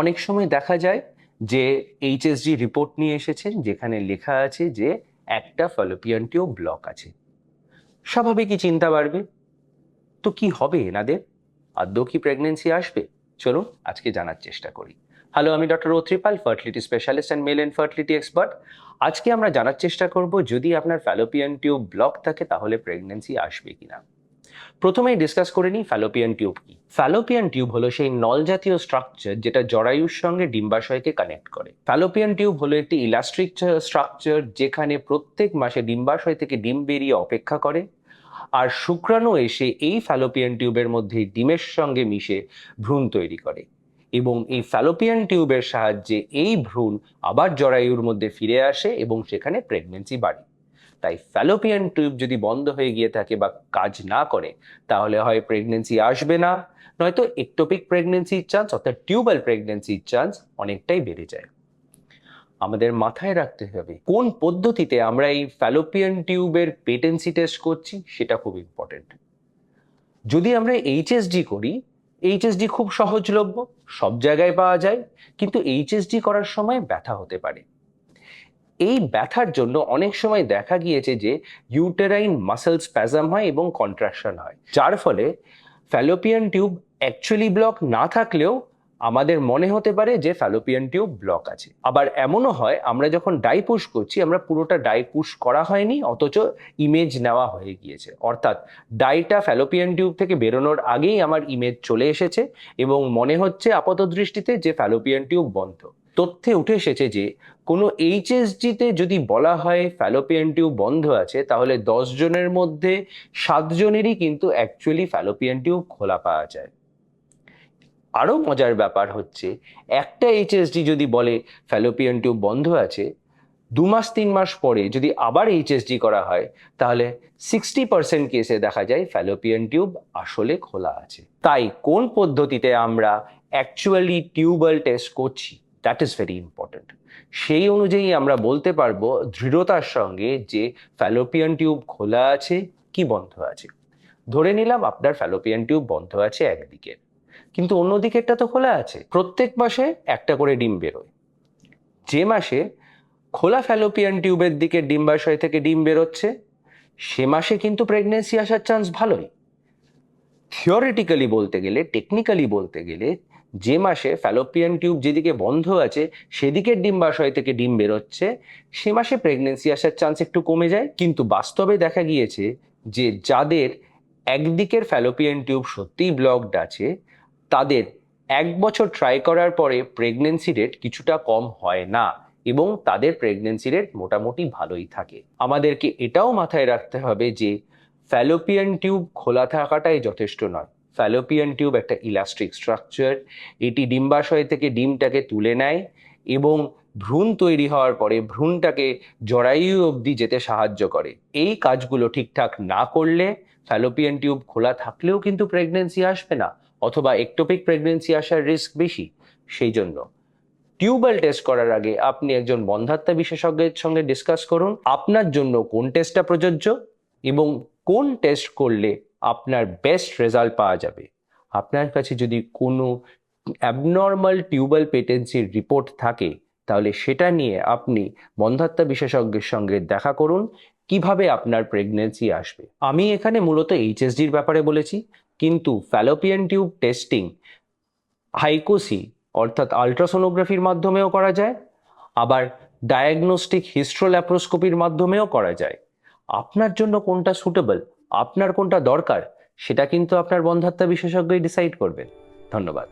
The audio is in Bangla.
অনেক সময় দেখা যায় যে এইচএসজি রিপোর্ট নিয়ে এসেছেন, যেখানে লেখা আছে যে একটা ফলোপিয়ান টিউব ব্লক আছে। স্বাভাবিকই চিন্তা বাড়বে। তো কি হবে এনাদের? আদৌ কি প্রেগনেন্সি আসবে? চলুন আজকে জানার চেষ্টা করি। হ্যালো আমি doctor ওত্রিপাল fertility specialist and male and fertility expert আজকে আমরা জানার চেষ্টা করব, যদি আপনার ফ্যালোপিয়ান টিউব ব্লক থাকে, তাহলে প্রেগনেন্সি আসবে কিনা। প্রথমেই ডিসকাস করে নিই ফ্যালোপিয়ান টিউব কি। ফ্যালোপিয়ান টিউব হলো সেই নল জাতীয় স্ট্রাকচার যেটা জরায়ুর সঙ্গে ডিম্বাশয়কে কানেক্ট করে। ফ্যালোপিয়ান টিউব হলো একটি ইলাস্ট্রিক স্ট্রাকচার যেখানে প্রত্যেক মাসে ডিম্বাশয় থেকে ডিম বেরিয়ে অপেক্ষা করে, আর শুক্রাণু এসে এই ফ্যালোপিয়ান টিউবের মধ্যে ডিমের সঙ্গে মিশে ভ্রূণ তৈরি করে এবং এই ফ্যালোপিয়ান টিউবের সাহায্যে এই ভ্রূণ আবার জরায়ুর মধ্যে ফিরে আসে এবং সেখানে প্রেগনেন্সি বাড়ে। তাই ফ্যালোপিয়ান টিউব যদি বন্ধ হয়ে গিয়ে থাকে বা কাজ না করে, তাহলে হয় প্রেগনেন্সি আসবে না। নয়তো একটোপিক প্রেগনেন্সির চান্স অর্থাৎ টিউবাল প্রেগনেন্সির চান্স অনেকটাই বেড়ে যায়। আমাদের মাথায় রাখতে হবে, কোন পদ্ধতিতে আমরা এই ফ্যালোপিয়ান টিউবের পেটেন্সি টেস্ট করছি সেটা খুব ইম্পর্টেন্ট যদি আমরা এইচএসডি করি এইচএসডি খুব সহজলভ্য, সব জায়গায় পাওয়া যায়, কিন্তু এইচএসডি করার সময় ব্যথা হতে পারে। এই ব্যথার জন্য অনেক সময় দেখা গিয়েছে যে ইউটেরাইন মাসেল স্প্যাজাম হয় এবং কন্ট্রাকশন হয়। যার ফলে ফ্যালোপিয়ান টিউব অ্যাকচুয়ালি ব্লক না থাকলেও আমাদের মনে হতে পারে যে ফ্যালোপিয়ান টিউব ব্লক আছে। আবার এমনও হয়, আমরা যখন ডাই পুশ করছি, আমরা পুরোটা ডাই পুশ করা হয়নি, অথচ ইমেজ নেওয়া হয়ে গিয়েছে। অর্থাৎ ডাইটা ফ্যালোপিয়ান টিউব থেকে বেরোনোর আগেই আমার ইমেজ চলে এসেছে এবং মনে হচ্ছে আপাত দৃষ্টিতে যে ফ্যালোপিয়ান টিউব বন্ধ। তথ্যে উঠে এসেছে যে, কোনো এইচএসজিতে যদি বলা হয় ফ্যালোপিয়ান টিউব বন্ধ আছে, তাহলে দশ জনের মধ্যে সাতজনেরই কিন্তু অ্যাকচুয়ালি ফ্যালোপিয়ান টিউব খোলা পাওয়া যায়। আরও মজার ব্যাপার হচ্ছে, একটা এইচএসডি যদি বলে ফ্যালোপিয়ান টিউব বন্ধ আছে, দু মাস, তিন মাস পরে যদি আবার এইচএসডি করা হয়, তাহলে সিক্সটি পার্সেন্ট কেসে দেখা যায় ফ্যালোপিয়ান টিউব আসলে খোলা আছে। তাই কোন পদ্ধতিতে আমরা অ্যাকচুয়ালি টিউবাল টেস্ট করছি? দ্যাট ইজ ভেরি ইম্পর্ট্যান্ট সেই অনুযায়ী আমরা বলতে পারব দৃঢ়তার সঙ্গে যে ফ্যালোপিয়ান টিউব খোলা আছে কি বন্ধ আছে। ধরে নিলাম আপনার ফ্যালোপিয়ান টিউব বন্ধ আছে একদিকে। কিন্তু অন্য দিকেরটা তো খোলা আছে। প্রত্যেক মাসে একটা করে ডিম বেরোয়। যে মাসে খোলা ফ্যালোপিয়ান টিউবের দিকে ডিম্বাশয় থেকে ডিম বেরোচ্ছে, সে মাসে কিন্তু প্রেগনেন্সি আসার চান্স ভালোই। থিওরিটিক্যালি বলতে গেলে টেকনিক্যালি বলতে গেলে যে মাসে ফ্যালোপিয়ান টিউব যেদিকে বন্ধ আছে, সেদিকের ডিম্বাশয় থেকে ডিম বেরোচ্ছে। সে মাসে প্রেগনেন্সি আসার চান্স একটু কমে যায়। কিন্তু বাস্তবে দেখা গিয়েছে যে যাদের একদিকের ফ্যালোপিয়ান টিউব সত্যিই ব্লকড আছে, তাদের এক বছর ট্রাই করার পরে প্রেগনেন্সি রেট কিছুটা কম হয় না এবং তাদের প্রেগনেন্সি রেট মোটামুটি ভালোই থাকে। আমাদেরকে এটাও মাথায় রাখতে হবে যে, ফ্যালোপিয়ান টিউব খোলা থাকাটাই যথেষ্ট নয়। ফ্যালোপিয়ান টিউব একটা ইলাস্ট্রিক স্ট্রাকচার এটি ডিম্বাশয় থেকে ডিমটাকে তুলে নেয় এবং ভ্রূণ তৈরি হওয়ার পরে ভ্রূণটাকে জরায়ু অবধি যেতে সাহায্য করে। এই কাজগুলো ঠিকঠাক না করলে ফ্যালোপিয়ান টিউব খোলা থাকলেও কিন্তু প্রেগনেন্সি আসবে না, অথবা একটোপিক প্রেগনেন্সি আসার রিস্ক বেশি। সেই জন্য টিউবওয়েল টেস্ট করার আগে আপনি একজন বন্ধাত্মা বিশেষজ্ঞের সঙ্গে ডিসকাস করুন। আপনার জন্য কোন টেস্টটা প্রযোজ্য এবং কোন টেস্ট করলে আপনার বেস্ট রেজাল্ট পাওয়া যাবে। আপনার কাছে যদি কোনো অ্যাবনর্মাল টিউবাল পেটেন্সির রিপোর্ট থাকে, তাহলে সেটা নিয়ে আপনি বন্ধাত্মা বিশেষজ্ঞের সঙ্গে দেখা করুন, কীভাবে আপনার প্রেগনেন্সি আসবে। আমি এখানে মূলত এইচএসডির ব্যাপারে বলেছি, কিন্তু ফ্যালোপিয়ান টিউব টেস্টিং হাইকোসি অর্থাৎ আলট্রাসোনোগ্রাফির মাধ্যমেও করা যায়, আবার ডায়াগনস্টিক হিস্ট্রোল্যাপ্রোস্কোপির মাধ্যমেও করা যায়। আপনার জন্য কোনটা সুটেবল আপনার কোনটা দরকার সেটা কিন্তু আপনার বন্ধাত্মা বিশেষজ্ঞই ডিসাইড করবেন ধন্যবাদ।